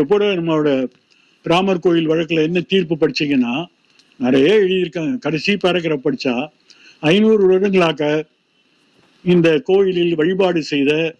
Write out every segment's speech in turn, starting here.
இப்போ கூட நம்மளோட ராமர் கோயில் வழக்கில் என்ன தீர்ப்பு படிச்சீங்கன்னா நிறைய எழுதியிருக்காங்க. கடைசி பேராகிராஃப் படிச்சா ஐநூறு வருடங்களாக இந்த கோயிலில் வழிபாடு செய்த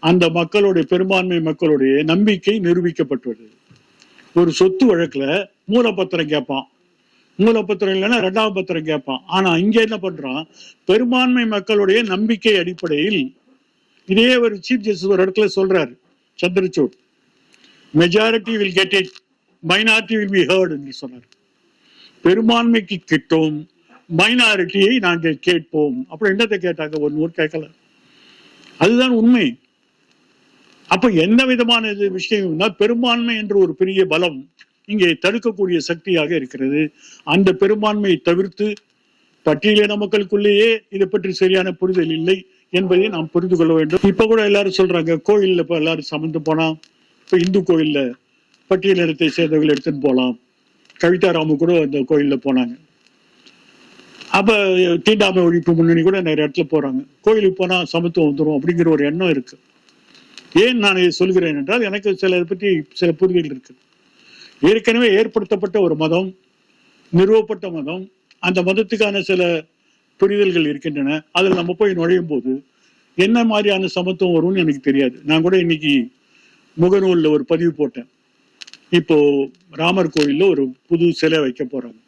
அந்த மக்களுடைய பெரும்பான்மை மக்களுடைய நம்பிக்கை நிரூபிக்கப்பட்டுள்ளது. ஒரு சொத்து வழக்குல மூலப்பத்திரம் கேட்பான். மூலப்பத்திரம் இல்லைன்னா ரெண்டாவது பத்திரம் கேட்பான். ஆனா இங்க என்ன பண்றான்? பெரும்பான்மை மக்களுடைய நம்பிக்கை அடிப்படையில் இதே ஒரு சீஃப் ஜஸ்டிஸ் ஒரு இடத்துல சொல்றாரு Chandrachud. Majority will get it minority will be hurt என்று சொன்னார். பெரும்பான்மைக்கு கிட்டும் மைனாரிட்டியை நாங்கள் கேட்போம். அப்புறம் என்னத்தை கேட்டாங்க? ஒரு நூறு கேட்கல. அதுதான் உண்மை. அப்ப எந்த விதமான இது விஷயம்னா பெரும்பான்மை என்ற ஒரு பெரிய பலம் இங்கே தடுக்கக்கூடிய சக்தியாக இருக்கிறது. அந்த பெரும்பான்மையை தவிர்த்து பட்டியலின மக்களுக்குள்ளேயே இதை பற்றி சரியான புரிதல் இல்லை என்பதை நாம் புரிந்து கொள்ள வேண்டும். இப்ப கூட எல்லாரும் சொல்றாங்க கோயில்ல எல்லாரும் சமந்து போனா இப்போ இந்து கோயில்ல பட்டியலினத்தை சேர்ந்தவர்கள் எடுத்துன்னு போகலாம் கவிதா ராமு கூட அந்த கோயிலில் போனாங்க. அப்போ தீண்டாமை ஒழிப்பு முன்னணி கூட நிறைய இடத்துல போகிறாங்க கோயிலுக்கு போனால் சமத்துவம் வந்துடும் அப்படிங்கிற ஒரு எண்ணம் இருக்கு. ஏன் நான் இதை சொல்கிறேன் என்றால் எனக்கு சில இதை பற்றி சில புரிதல் இருக்கு. ஏற்கனவே ஏற்படுத்தப்பட்ட ஒரு மதம் நிறுவப்பட்ட மதம் அந்த மதத்துக்கான சில புரிதல்கள் இருக்கின்றன. அதில் நம்ம போய் நுழையும் போது என்ன மாதிரியான சமத்துவம் வரும்னு எனக்கு தெரியாது. நான் கூட இன்னைக்கு முகநூல்ல ஒரு பதிவு போட்டேன். இப்போ ராமர் கோயில்ல ஒரு புது சிலை வைக்க போறாங்க.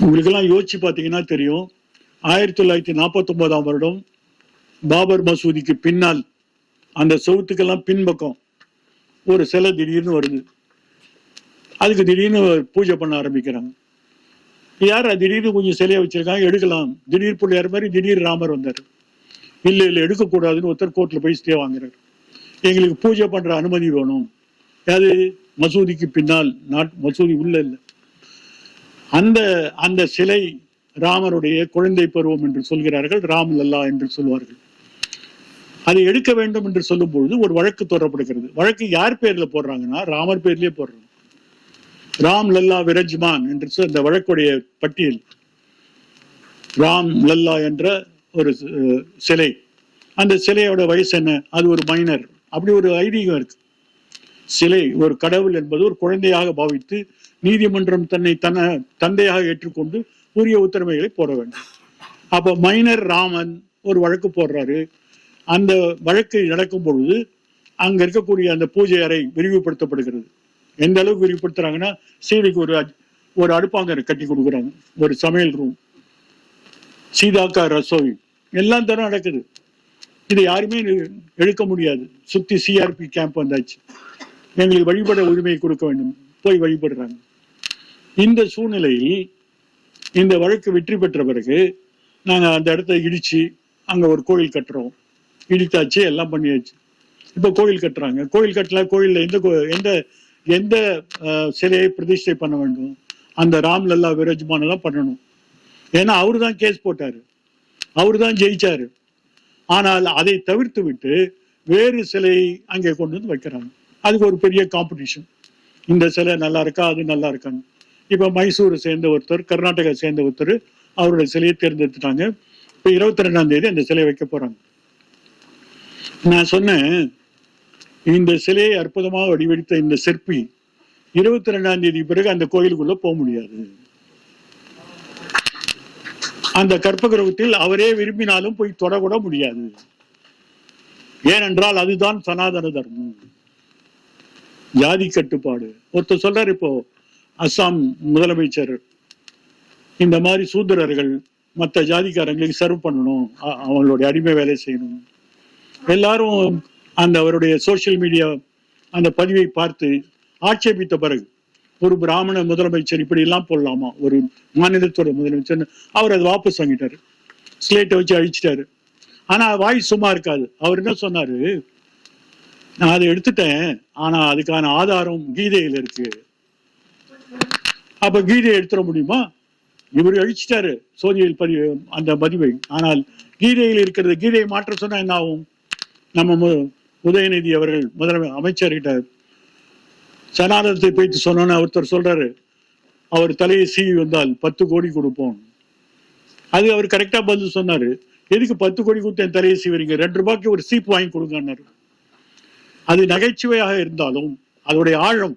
உங்களுக்கெல்லாம் யோசிச்சு பார்த்தீங்கன்னா தெரியும். ஆயிரத்தி தொள்ளாயிரத்தி நாற்பத்தி ஒன்பதாம் வருடம் பாபர் மசூதிக்கு பின்னால் அந்த செவுத்துக்கெல்லாம் பின்பக்கம் ஒரு சிலை திடீர்னு வருது. அதுக்கு திடீர்னு பூஜை பண்ண ஆரம்பிக்கிறாங்க. யார் திடீர்னு கொஞ்சம் சிலையை வச்சிருக்காங்க எடுக்கலாம். திடீர் பிள்ளையார் மாதிரி திடீர் ராமர் வந்தார். இல்லை இல்லை எடுக்கக்கூடாதுன்னு ஒருத்தர் கோர்ட்டில் போய் ஸ்டே வாங்குறாரு. எங்களுக்கு பூஜை பண்ற அனுமதி வேணும். அது மசூதிக்கு பின்னால் நாட் மசூதி உள்ள இல்லை. அந்த அந்த சிலை ராமருடைய குழந்தை பருவம் என்று சொல்கிறார்கள் ராம் லல்லா என்று சொல்வார்கள். அதை எடுக்க வேண்டும் என்று சொல்லும் பொழுது ஒரு வழக்கு தொடரப்படுகிறது. வழக்கு யார் பேர்ல போடுறாங்கன்னா ராமர் பேர்லயே போடுறாங்க. ராம் லல்லா விரஜ்மான் என்று சொல் அந்த வழக்குடைய பட்டியல். ராம் லல்லா என்ற ஒரு சிலை. அந்த சிலையோட வயசு என்ன? அது ஒரு மைனர் அப்படி ஒரு ஐதீகம் இருக்கு. சிலை ஒரு கடவுள் என்பது ஒரு குழந்தையாக பாவித்து நீதிமன்றம் தன்னை தன தந்தையாக ஏற்றுக்கொண்டு உரிய உத்தரவுகளை போட வேண்டும். அப்ப மைனர் ராமன் ஒரு வழக்கு போடுறாரு. அந்த வழக்கு நடக்கும் பொழுது அங்க இருக்கக்கூடிய அந்த பூஜை அறை விரிவுபடுத்தப்படுகிறது. எந்த அளவுக்கு விரிவுபடுத்துறாங்கன்னா சீதைக்கு ஒரு ஒரு அடுப்பாங்கரை கட்டி கொடுக்குறாங்க. ஒரு சமையல் ரூம் சீதாக்கா ரசோய். எல்லாம் தரம் நடக்குது. இதை யாருமே எடுக்க முடியாது. சுத்தி சிஆர்பி கேம்ப் வந்தாச்சு. எங்களுக்கு வழிபட உரிமை கொடுக்க வேண்டும். போய் வழிபடுறாங்க. இந்த சூழ்நிலையில் இந்த வழக்கு வெற்றி பெற்ற பிறகு நாங்க அந்த இடத்த இடிச்சு அங்க ஒரு கோயில் கட்டுறோம். இடித்தாச்சு எல்லாம் பண்ணியாச்சு. இப்ப கோயில் கட்டுறாங்க. கோயில் கட்டல கோயில்ல எந்த கோ- எந்த எந்த சிலையை பிரதிஷ்டை பண்ண வேண்டும்? அந்த ராம் லல்லா விராஜ்மான பண்ணணும். ஏன்னா அவரு தான் கேஸ் போட்டாரு. அவரு தான் ஜெயிச்சாரு. ஆனால் அதை தவிர்த்து விட்டு வேறு சிலை அங்கே கொண்டு வந்து வைக்கிறாங்க அதுக்கு ஒரு பெரிய காம்படிஷன் இந்த சிலை நல்லா இருக்கா அது நல்லா இருக்காங்க இப்ப மைசூரை சேர்ந்த ஒருத்தர் கர்நாடகா சேர்ந்த ஒருத்தர் அவருடைய சிலையை தேர்ந்தெடுத்துட்டாங்க. இப்ப இருபத்தி ரெண்டாம் தேதி அந்த சிலையை வைக்க போறாங்க. நான் சொன்னேன் இந்த சிலையை அற்புதமாக வடிவெடுத்த இந்த சிற்பி இருபத்தி ரெண்டாம் தேதி பிறகு அந்த கோயிலுக்குள்ள போக முடியாது. அந்த கற்ப கிரகத்தில் அவரே விரும்பினாலும் போய் தொடக்கூட முடியாது. ஏனென்றால் அதுதான் சனாதன தர்மம். ஜாதி கட்டுப்பாடு. ஒருத்தர் சொல்றார் இப்போ அஸ்ஸாம் முதலமைச்சர் இந்த மாதிரி சூத்திரர்கள் மற்ற ஜாதிக்காரங்களுக்கு சர்வ் பண்ணணும் அவங்களுடைய அடிமை வேலை செய்யணும். எல்லாரும் அந்த அவருடைய சோஷியல் மீடியா அந்த பதிவை பார்த்து ஆட்சேபித்த பிறகு ஒரு பிராமண முதலமைச்சர் இப்படி எல்லாம் போடலாமா? ஒரு மாநிலத்தோட முதலமைச்சர் அவர் அதை வாபஸ் வாங்கிட்டாரு. ஸ்லேட்டை வச்சு அழிச்சிட்டாரு. ஆனா வாய் சும்மா இருக்காது. அவர் என்ன சொன்னாரு? நான் அதை எடுத்துட்டேன். ஆனா அதுக்கான ஆதாரம் கீதையில இருக்கு. அப்ப கீதையை எடுத்துட முடியுமா? இவர் அழிச்சிட்டாரு. சோதியில் பதிவு அந்த பதிவை. ஆனால் கீதையில் இருக்கிறது கீதையை மாற்ற சொன்னா என்ன ஆகும்? நம்ம மு- உதயநிதி அவர்கள் முதலமை அமைச்சர்கிட்ட சனாதனத்தை பேச்சு சொன்னோன்னு ஒருத்தர் சொல்றாரு. அவர் தலையை சீவி வந்தால் பத்து கோடி கொடுப்போம். அது அவர் கரெக்டா பதில் சொன்னாரு. எதுக்கு பத்து கோடி கொடுத்து என் தலையை சீவறீங்க? ரெண்டு ரூபாய்க்கு ஒரு சீப்பு வாங்கி கொடுங்கன்னாரு. அது நகைச்சுவையாக இருந்தாலும் அதோடைய ஆழம்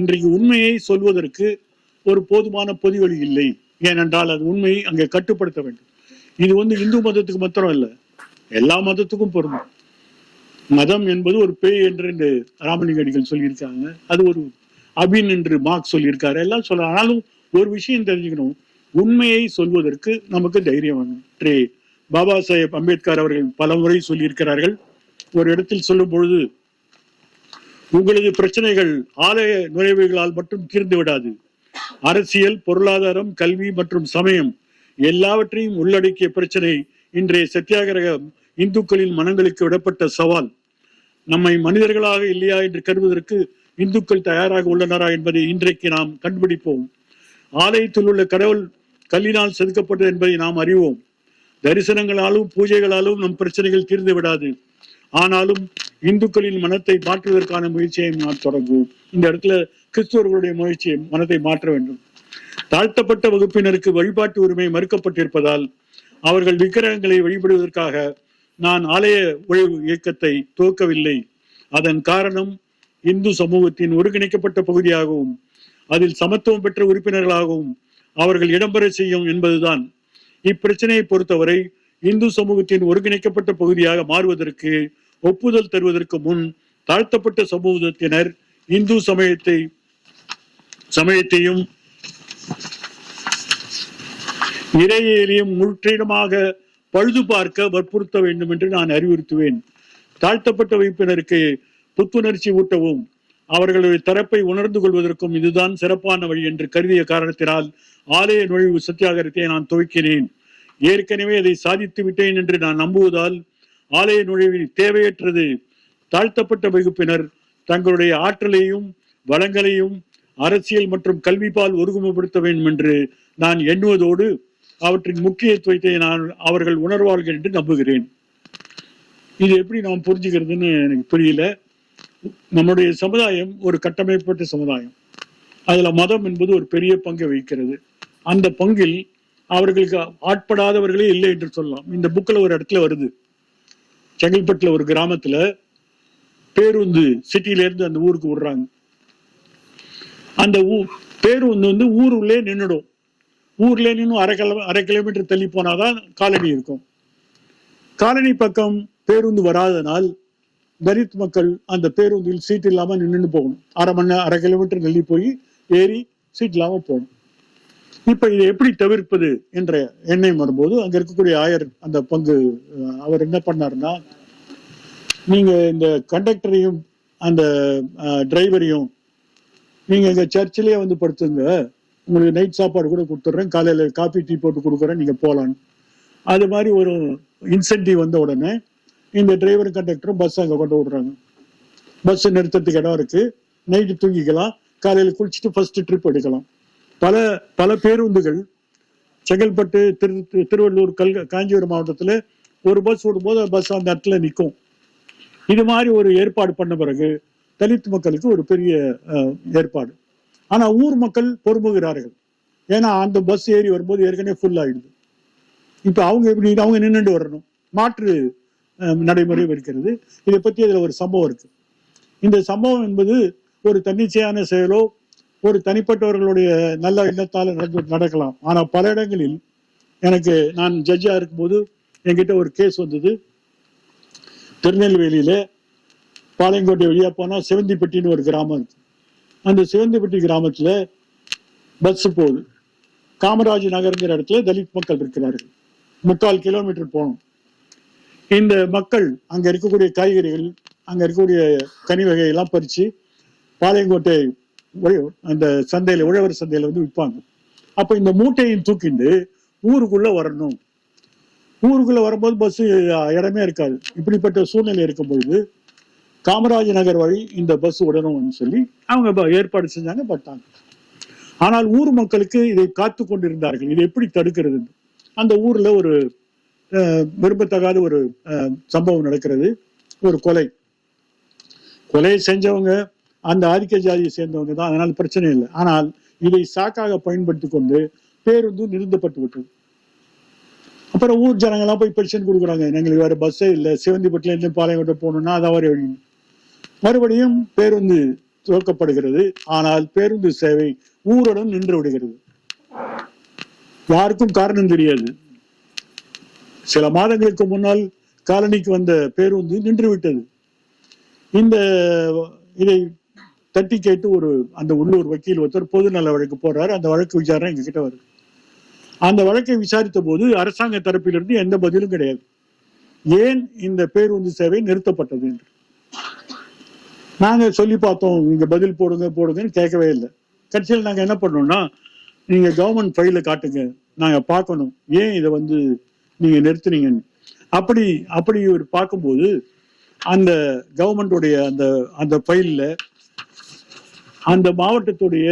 இன்றைக்கு உண்மையை சொல்வதற்கு ஒரு போதுமான பொதிவழி இல்லை. ஏனென்றால் அது உண்மையை அங்கே கட்டுப்படுத்த வேண்டும். இது வந்து இந்து மதத்துக்கு மாத்திரம் இல்லை எல்லா மதத்துக்கும் பொருந்தும். மதம் என்பது ஒரு பேய் என்று இந்த ராமலிங்க அடிகள் சொல்லியிருக்காங்க. அது ஒரு அபின் என்று மார்க் சொல்லியிருக்காரு. எல்லாம் சொல்ல ஆனாலும் ஒரு விஷயம் தெரிஞ்சுக்கணும். உண்மையை சொல்வதற்கு நமக்கு தைரியம் வேணும். பாபா சாஹேப் அம்பேத்கர் அவர்கள் பல முறை சொல்லியிருக்கிறார்கள். ஒரு இடத்தில் சொல்லும் பொழுது உங்களது பிரச்சனைகள் ஆலய நுழைவுகளால் மட்டும் தீர்ந்து விடாது. அரசியல் பொருளாதாரம் கல்வி மற்றும் சமயம் எல்லாவற்றையும் உள்ளடக்கிய பிரச்சனை இன்றைய சத்தியாகிரகம் இந்துக்களின் மனங்களுக்கு விடப்பட்ட சவால் நம்மை மனிதர்களாக இல்லையா என்று கருவதற்கு இந்துக்கள் தயாராக உள்ளனரா என்பதை இன்றைக்கு நாம் கண்டுபிடிப்போம். ஆலயத்தில் உள்ள கடவுள் கல்லினால் செதுக்கப்பட்டது என்பதை நாம் அறிவோம். தரிசனங்களாலும் பூஜைகளாலும் நம் பிரச்சனைகள் தீர்ந்து விடாது. ஆனாலும் இந்துக்களின் மனத்தை மாற்றுவதற்கான முயற்சியை நாம் தொடங்குவோம். இந்த இடத்துல கிறிஸ்துவர்களுடைய முயற்சியை மனத்தை மாற்ற வேண்டும். தாழ்த்தப்பட்ட வகுப்பினருக்கு வழிபாட்டு உரிமை மறுக்கப்பட்டிருப்பதால் அவர்கள் விக்கிரகங்களை வழிபடுவதற்காக நான் ஆலய உழைவு இயக்கத்தை துவக்கவில்லை. அதன் காரணம் இந்து சமூகத்தின் ஒருங்கிணைக்கப்பட்ட பகுதியாகவும் அதில் சமத்துவம் பெற்ற உறுப்பினர்களாகவும் அவர்கள் இடம்பெற செய்யும் என்பதுதான். இப்பிரச்சனையை பொறுத்தவரை இந்து சமூகத்தின் ஒருங்கிணைக்கப்பட்ட பகுதியாக மாறுவதற்கு ஒப்புதல் தருவதற்கு முன் தாழ்த்தப்பட்ட சமூகத்தினர் இந்து சமயத்தை சமயத்தையும் இறையிலையும் முற்றிலுமாக பழுது பார்க்க வற்புறுத்த வேண்டும் என்று நான் அறிவுறுத்துவேன். தாழ்த்தப்பட்ட வகுப்பினருக்கு புத்துணர்ச்சி ஊட்டவும் அவர்களுடைய தரப்பை உணர்ந்து கொள்வதற்கும் இதுதான் சிறப்பான வழி என்று கருதிய காரணத்தினால் ஆலய நுழைவு சத்தியாகிரத்தை நான் துவக்கினேன். ஏற்கனவே அதை சாதித்து விட்டேன் என்று நான் நம்புவதால் ஆலய நுழைவில் தேவையற்றது. தாழ்த்தப்பட்ட வகுப்பினர் தங்களுடைய ஆற்றலையும் வளங்களையும் அரசியல் மற்றும் கல்விப்பால் ஒருங்குமுப்படுத்த வேண்டும் என்று நான் எண்ணுவதோடு அவற்றின் முக்கியத்துவத்தை நான் அவர்கள் உணர்வார்கள் என்று நம்புகிறேன். இது எப்படி நாம் புரிஞ்சுக்கிறதுன்னு எனக்கு புரியல. நம்முடைய சமுதாயம் ஒரு கட்டமைப்பட்ட சமுதாயம். அதுல மதம் என்பது ஒரு பெரிய பங்கை வகிக்கிறது. அந்த பங்கில் அவர்களுக்கு ஆட்படாதவர்களே இல்லை என்று சொல்லலாம். இந்த புக்கில் ஒரு இடத்துல வருது. செங்கல்பட்டுல ஒரு கிராமத்துல பேருந்து சிட்டியிலேருந்து இருந்து அந்த ஊருக்கு விடுறாங்க. அந்த ஊ பேருந்து வந்து ஊர் உள்ளே நின்றுடும் ஊர்ல இன்னும் அரை கிலோ அரை கிலோமீட்டர் தள்ளி போனாதான் காலனி இருக்கும். காலனி பக்கம் பேருந்து வராதனால் தலித் மக்கள் அந்த பேருந்தில் சீட் இல்லாம நின்று போகணும். அரை மணி நேரம் அரை கிலோமீட்டர் தள்ளி போய் ஏறி சீட் இல்லாம போகணும். இப்ப இதை எப்படி தவிர்ப்பது என்ற எண்ணம் வரும்போது அங்க இருக்கக்கூடிய ஆயர் அந்த பங்கு அவர் என்ன பண்ணாருன்னா நீங்க இந்த கண்டக்டரையும் அந்த டிரைவரையும் நீங்க இங்க சர்ச்சிலேயே வந்து படுத்துங்க. உங்களுக்கு நைட் சாப்பாடு கூட கொடுத்துட்றேன் காலையில் காஃபி டீ போட்டு கொடுக்குறேன். நீங்க போகலான்னு அது மாதிரி ஒரு இன்சென்டிவ் வந்த உடனே இந்த டிரைவர் கண்டக்டரும் பஸ் அங்கே கொண்டு விடுறாங்க. பஸ் நிறுத்தத்துக்கு இடம் இருக்கு. நைட்டு தூங்கிக்கலாம். காலையில் குளிச்சுட்டு ஃபர்ஸ்ட் ட்ரிப் எடுக்கலாம். பல பல பேருந்துகள் செங்கல்பட்டு திரு திருவள்ளூர் கல் காஞ்சிபுரம் மாவட்டத்தில் ஒரு பஸ் விடும்போது பஸ் அந்த இடத்துல நிற்கும் இது மாதிரி ஒரு ஏற்பாடு பண்ண பிறகு தலித் மக்களுக்கு ஒரு பெரிய ஏற்பாடு. ஆனா ஊர் மக்கள் பொறுமுகிறார்கள் ஏன்னா அந்த பஸ் ஏறி வரும்போது ஏற்கனவே ஃபுல் ஆயிடுது. இப்ப அவங்க எப்படி அவங்க நின்னுட்டு வரணும். மாற்று நடைமுறை இருக்கிறது. இதை பத்தி அதுல ஒரு சம்பவம் இருக்கு. இந்த சம்பவம் என்பது ஒரு தன்னிச்சையான செயலோ ஒரு தனிப்பட்டவர்களுடைய நல்ல எண்ணத்தால் நடந்து நடக்கலாம். ஆனா பல இடங்களில் எனக்கு நான் ஜட்ஜா இருக்கும்போது என்கிட்ட ஒரு கேஸ் வந்தது. திருநெல்வேலியில பாளையங்கோட்டை வழியா போனா செவந்திப்பட்டின்னு ஒரு கிராமம் இருக்கு. அந்த சிவந்திப்பட்டி கிராமத்துல பஸ் போகுது. காமராஜ் நகர்ங்கிற இடத்துல தலித் மக்கள் இருக்கிறார்கள். முக்கால் கிலோமீட்டர் போகணும். இந்த மக்கள் அங்க இருக்கக்கூடிய காய்கறிகள் அங்க இருக்கக்கூடிய கனி வகையெல்லாம் பறிச்சு பாளையங்கோட்டை அந்த சந்தையில உழவர் சந்தையில வந்து விற்பாங்க. அப்ப இந்த மூட்டையும் தூக்கிண்டு ஊருக்குள்ள வரணும். ஊருக்குள்ள வரும்போது பஸ் இடமே இருக்காது. இப்படிப்பட்ட சூழ்நிலை இருக்கும் பொழுது காமராஜ் நகர் வழி இந்த பஸ் விடணும்னு சொல்லி அவங்க ஏற்பாடு செஞ்சாங்க பட்டாங்க ஆனால் ஊர் மக்களுக்கு இதை காத்து கொண்டிருந்தார்கள். இதை எப்படி தடுக்கிறது? அந்த ஊர்ல ஒரு விரும்பத்தகாத ஒரு சம்பவம் நடக்கிறது. ஒரு கொலை. கொலை செஞ்சவங்க அந்த ஆதிக்க ஜாதியை சேர்ந்தவங்க தான். அதனால பிரச்சனை இல்லை. ஆனால் இதை சாக்காக பயன்படுத்தி கொண்டு பேருந்து நிறுத்தப்பட்டு விட்டது. அப்புறம் ஊர் ஜனங்கள்லாம் போய் பென்ஷன் கொடுக்குறாங்க. எங்களுக்கு வேற பஸ்ஸே இல்லை. சிவந்திப்பட்டில இருந்து பாளையங்கோட்டை போகணும்னா அதான் வர மறுபடியும் பேருந்து துவக்கப்படுகிறது. ஆனால் பேருந்து சேவை ஊருடன் நின்று விடுகிறது யாருக்கும் காரணம் தெரியாது. சில மாதங்களுக்கு முன்னால் காலனிக்கு வந்த பேருந்து நின்றுவிட்டது. இந்த இதை தட்டி கேட்டு ஒரு அந்த உள்ளூர் வக்கீல் ஒருத்தர் பொது நல வழக்கு போடுறாரு. அந்த வழக்கு விசாரணை எங்க கிட்ட வருது. அந்த வழக்கை விசாரித்த போது அரசாங்க தரப்பிலிருந்து எந்த பதிலும் கிடையாது. ஏன் இந்த பேருந்து சேவை நிறுத்தப்பட்டது என்று? நாங்க சொல்லி பார்த்தோம் நீங்க பதில் போடுங்க போடுங்கன்னு கேட்கவே இல்லை. கடைசியில் நாங்க என்ன பண்ணோம்னா நீங்க கவர்மெண்ட் ஃபைல காட்டுங்க நாங்க பார்க்கணும். ஏன் இதை வந்து நீங்க நிறுத்துனீங்கன்னு. அப்படி அப்படி ஒரு பார்க்கும்போது அந்த கவர்மெண்டோடைய அந்த அந்த ஃபைல்ல அந்த மாவட்டத்துடைய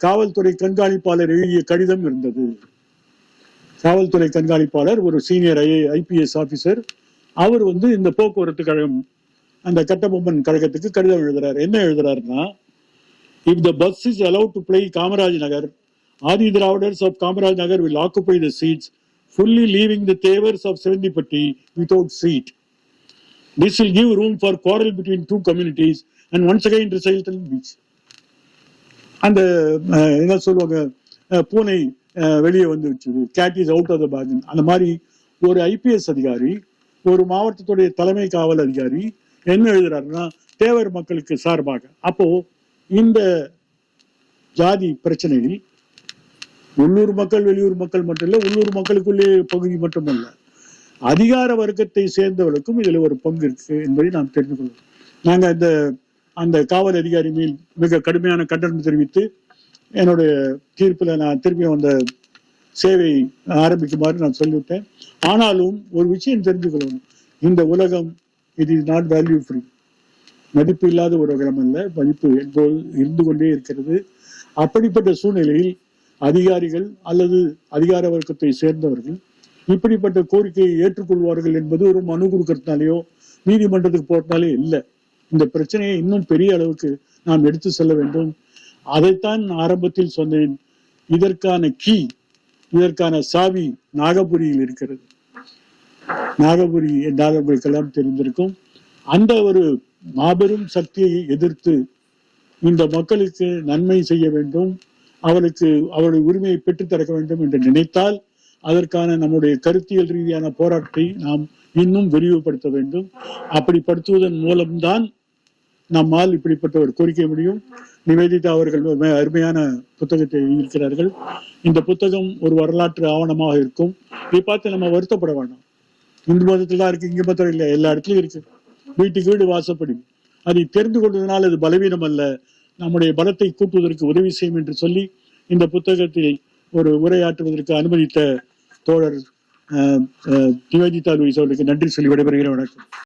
காவல்துறை கண்காணிப்பாளர் எழுதிய கடிதம் இருந்தது. காவல்துறை கண்காணிப்பாளர் ஒரு சீனியர் ஐ ஐபிஎஸ் ஆஃபீஸர் அவர் வந்து இந்த போக்குவரத்து கழகம் அந்த கட்டபொம்மன் கழகத்துக்கு கடிதம் எழுதுறாரு. என்ன எழுதுறாருன்னா if the bus is allowed to play Kamaraj Nagar Adi Dravidars of Kamaraj Nagar will occupy the seats fully leaving the Thevars of Sevanthipatti without seat this will give room for quarrel between two communities and once again result in அந்த என்ன சொல்லுவாங்க பூனை வெளியே வந்து வச்சுது cat is out of the bag அந்த மாதிரி ஒரு ஐபிஎஸ் அதிகாரி ஒரு மாவட்டத்துடைய தலைமை காவல் அதிகாரி என்ன எழுதுறாருன்னா தேவர் மக்களுக்கு சார்பாக. அப்போ இந்த ஜாதி பிரச்சனையில் உள்ளூர் மக்கள் வெளியூர் மக்கள் மட்டும் இல்லை உள்ளூர் மக்களுக்குள்ளே பகுதி மட்டுமல்ல அதிகார வர்க்கத்தை சேர்ந்தவர்களுக்கும் இதில் ஒரு பங்கு இருக்கு என்பதை நாம் தெரிந்து கொள்வோம். நாங்கள் இந்த அந்த காவல் அதிகாரி மேல் மிக கடுமையான கண்டனம் தெரிவித்து என்னுடைய தீர்ப்பில் நான் திரும்பியும் அந்த சேவை ஆரம்பிக்குமாறு நான் சொல்லிவிட்டேன். ஆனாலும் ஒரு விஷயம் தெரிந்து கொள்ளணும். இந்த உலகம் இது இஸ் நாட் வேல்யூ ஃப்ரீ மதிப்பு இல்லாத ஒரு உலகம் அல்ல. மதிப்பு என்போது இருந்து கொண்டே இருக்கிறது. அப்படிப்பட்ட சூழ்நிலையில் அதிகாரிகள் அல்லது அதிகார வர்க்கத்தை சேர்ந்தவர்கள் இப்படிப்பட்ட கோரிக்கையை ஏற்றுக்கொள்வார்கள் என்பது ஒரு மனு கொடுக்கறதுனாலயோ நீதிமன்றத்துக்கு போறதுனாலே இல்லை. இந்த பிரச்சனையை இன்னும் பெரிய அளவுக்கு நாம் எடுத்து செல்ல வேண்டும். அதைத்தான் நான் ஆரம்பத்தில் சொன்னேன். இதற்கான கீ இதற்கான சாவி நாகபுரியில் இருக்கிறது. நாகபுரி நாகபுரி கலாம் தெரிந்திருக்கும். அந்த ஒரு மாபெரும் சக்தியை எதிர்த்து இந்த மக்களுக்கு நன்மை செய்ய வேண்டும் அவளுக்கு அவருடைய உரிமையை பெற்றுத் தரக்க வேண்டும் என்று நினைத்தால் அதற்கான நம்முடைய கருத்தியல் ரீதியான போராட்டத்தை நாம் இன்னும் விரிவுபடுத்த வேண்டும். அப்படிப்படுத்துவதன் மூலம்தான் நம்மால் இப்படிப்பட்ட ஒரு கோரிக்கை முடியும். நிவேதிதா அவர்கள் ஒரு அருமையான புத்தகத்தை எழுதியிருக்கிறார்கள். இந்த புத்தகம் ஒரு வரலாற்று ஆவணமாக இருக்கும். இதை பார்த்து நம்ம வருத்தப்பட வேண்டாம். இந்து மதத்துல தான் இருக்கு இங்க மாத்திரம் இல்லை. எல்லா இடத்துலயும் இருக்கு. வீட்டுக்கு வீடு வாசப்படி. அதை தெரிந்து கொண்டதனால் அது பலவீனம் அல்ல. நம்முடைய பலத்தை கூட்டுவதற்கு உதவி செய்யும் என்று சொல்லி இந்த புத்தகத்தை ஒரு உரையாற்றுவதற்கு அனுமதித்த தோழர் அஹ், அஹ், நிவேதிதா லூயிஸ் அவர்களுக்கு நன்றி சொல்லி விடைபெறுகிறேன். வணக்கம்.